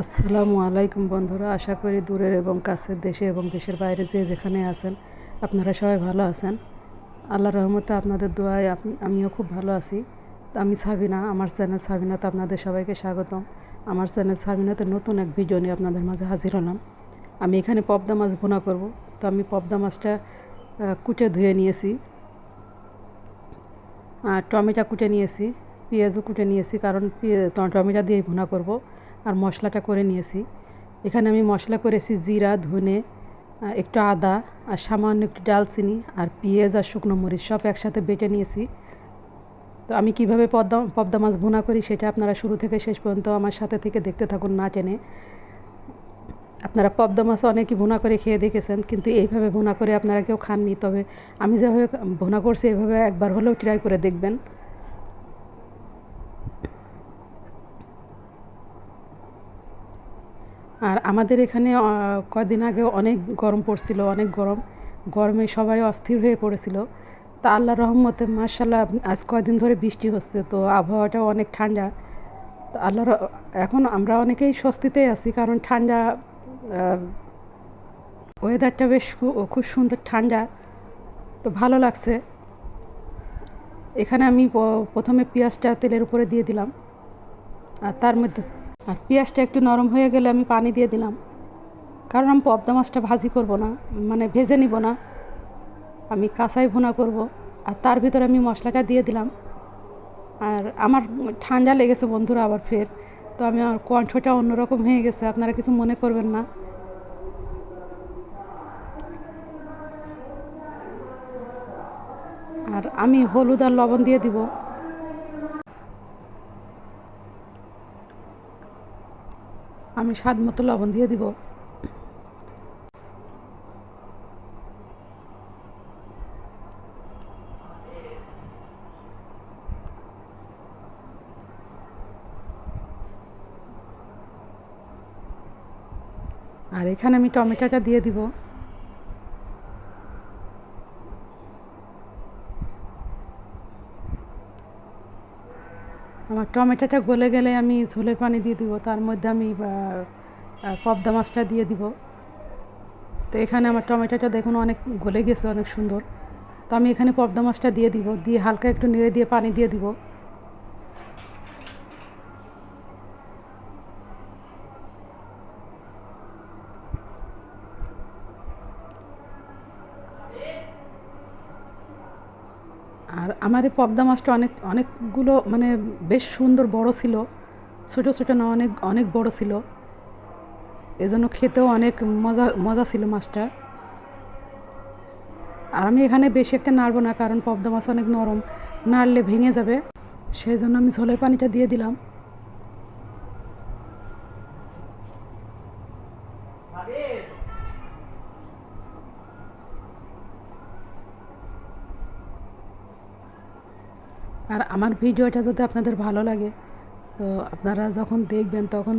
আসসালামু আলাইকুম বন্ধুরা, আশা করি দূরের এবং কাছের দেশে এবং দেশের বাইরে যে যেখানে আছেন, আপনারা সবাই ভালো আছেন। আল্লাহ রহমতে আপনাদের দোয়ায় আমিও খুব ভালো আছি। আমি সাবিনা, আমার চ্যানেল সাবিনাতে আপনাদের সবাইকে স্বাগতম। আমার চ্যানেল সাবিনাতে নতুন এক ভিডিও নিয়ে আপনাদের মাঝে হাজির হলাম। আমি এখানে পবদা মাছ ভুনা করব। তো আমি পবদা মাছটা কুটে ধুয়ে নিয়েছি। আর টমেটো কুটে নিয়েছি, পেঁয়াজও কুটে নিয়েছি, কারণ টমেটো দিয়ে ভুনা করব। আর মশলাটা করে নিয়েছি। এখানে আমি মশলা করেছি জিরা, ধনে একটু আদা আর সামান্য একটু ডালচিনি আর পেঁয়াজ আর শুকনো মরিচ সব একসাথে বেটে নিয়েছি। তো আমি কীভাবে পদ্মা পদ্মা মাছ ভুনা করি সেটা আপনারা শুরু থেকে শেষ পর্যন্ত আমার সাথে থেকে দেখতে থাকুন, না টেনে। আপনারা পদ্মা মাছ অনেকই ভুনা করে খেয়ে দেখেছেন, কিন্তু এইভাবে ভুনা করে আপনারা কেউ খাননি। তবে আমি যেভাবে ভুনা করছি, এভাবে একবার হলেও ট্রাই করে দেখবেন। আর আমাদের এখানে আহ, কয়দিন আগে অনেক গরম পড়ছিল অনেক গরম। গরমে সবাই অস্থির হয়ে পড়েছিল। তা আল্লাহ রহমতে মার্শাল্লাহ আজ কয়দিন ধরে বৃষ্টি হচ্ছে তো আবহাওয়াটাও অনেক ঠান্ডা। তো আল্লাহ এখন আমরা অনেকেই স্বস্তিতেই আছি কারণ ঠান্ডা ওয়েদারটা বেশ খুব সুন্দর ঠান্ডা তো ভালো লাগছে। এখানে আমি প্রথমে পেঁয়াজটা তেলের উপরে দিয়ে দিলাম। আর তার মধ্যে আর পেঁয়াজটা একটু নরম হয়ে গেলে আমি পানি দিয়ে দিলাম। কারণ আমি পবদা মাছটা ভাজি করব না মানে ভেজে নিব না। আমি কাঁচাই ভুনা করব আর তার ভিতরে আমি মশলাটা দিয়ে দিলাম। আর আমার ঠান্ডা লেগেছে বন্ধুরা আবার ফের, তো আমি আমার কণ্ঠটা অন্যরকম হয়ে গেছে, আপনারা কিছু মনে করবেন না। আর আমি হলুদ আর লবণ দিয়ে দিব। আমি স্বাদ মতো লবণ দিয়ে দিব। আর এখানে আমি টমেটোটা দিয়ে দিব। আমার টমেটোটা গলে গেলে আমি ঝোলের পানি দিয়ে দিব, তার মধ্যে আমি পবদা মাছটা দিয়ে দিব। তো এখানে আমার টমেটোটা দেখুন অনেক গলে গেছে, অনেক সুন্দর। তো আমি এখানে পবদা মাছটা দিয়ে দিব, দিয়ে হালকা একটু নেড়ে দিয়ে পানি দিয়ে দিব আর আমার এই পবদা মাছটা অনেক, অনেকগুলো মানে বেশ সুন্দর বড় ছিল। ছোট ছোট না, অনেক অনেক বড় ছিল। এজন্য খেতেও অনেক মজা মজা ছিল মাছটা। আর আমি এখানে বেশি একটা নাড়বো না, কারণ পবদা মাছ অনেক নরম। নাড়লে ভেঙে যাবে। সেই জন্য আমি ঝোলের পানিটা দিয়ে দিলাম। আমার ভিডিওটা যদি আপনাদের ভালো লাগে, তো আপনারা যখন দেখবেন তখন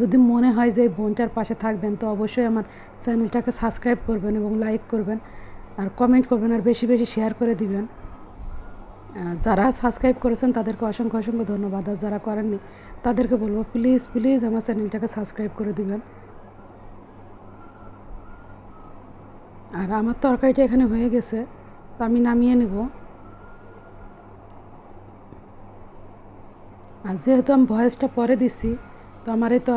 যদি মনে হয় যে বোনটার পাশে থাকবেন, তো অবশ্যই আমার চ্যানেলটাকে সাবস্ক্রাইব করবেন এবং লাইক করবেন আর কমেন্ট করবেন আর বেশি বেশি শেয়ার করে দিবেন। যারা সাবস্ক্রাইব করেছেন তাদেরকে অসংখ্য অসংখ্য ধন্যবাদ। আর যারা করেননি, তাদেরকে বলব প্লিজ প্লিজ আমার চ্যানেলটাকে সাবস্ক্রাইব করে দিবেন। আর আমার তরকারিটা এখানে হয়ে গেছে, তো আমি নামিয়ে নেব। আর যেহেতু আমি ভয়েসটা পরে দিচ্ছি তো আমার এই তো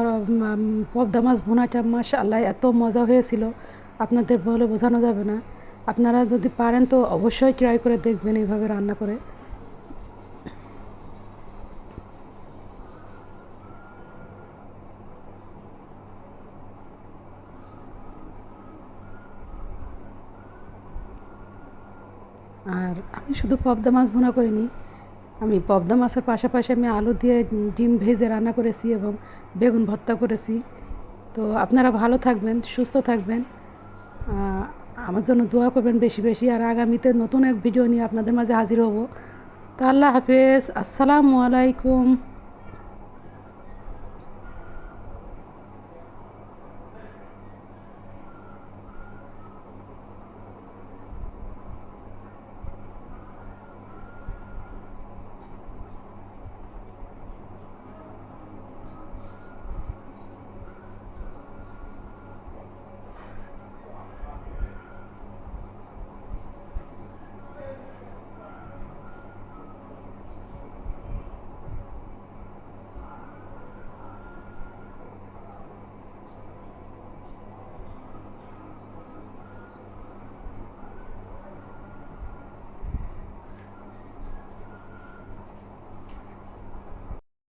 পবদা মাছ ভুনাটা মাস আল্লাহ এত মজা হয়েছিল। আপনাদের বলে বোঝানো যাবে না। আপনারা যদি পারেন তো অবশ্যই ট্রাই করে দেখবেন এইভাবে রান্না করে। আর আমি শুধু পবদা মাছ ভুনা করিনি আমি পবদা মাছের পাশাপাশি আমি আলু দিয়ে ডিম ভেজে রান্না করেছি এবং বেগুন ভর্তা করেছি। তো আপনারা ভালো থাকবেন, সুস্থ থাকবেন। আমার জন্য দোয়া করবেন বেশি বেশি। আর আগামীতে নতুন এক ভিডিও নিয়ে আপনাদের মাঝে হাজির হব। তা আল্লাহ হাফেজ। আসসালামু আলাইকুম।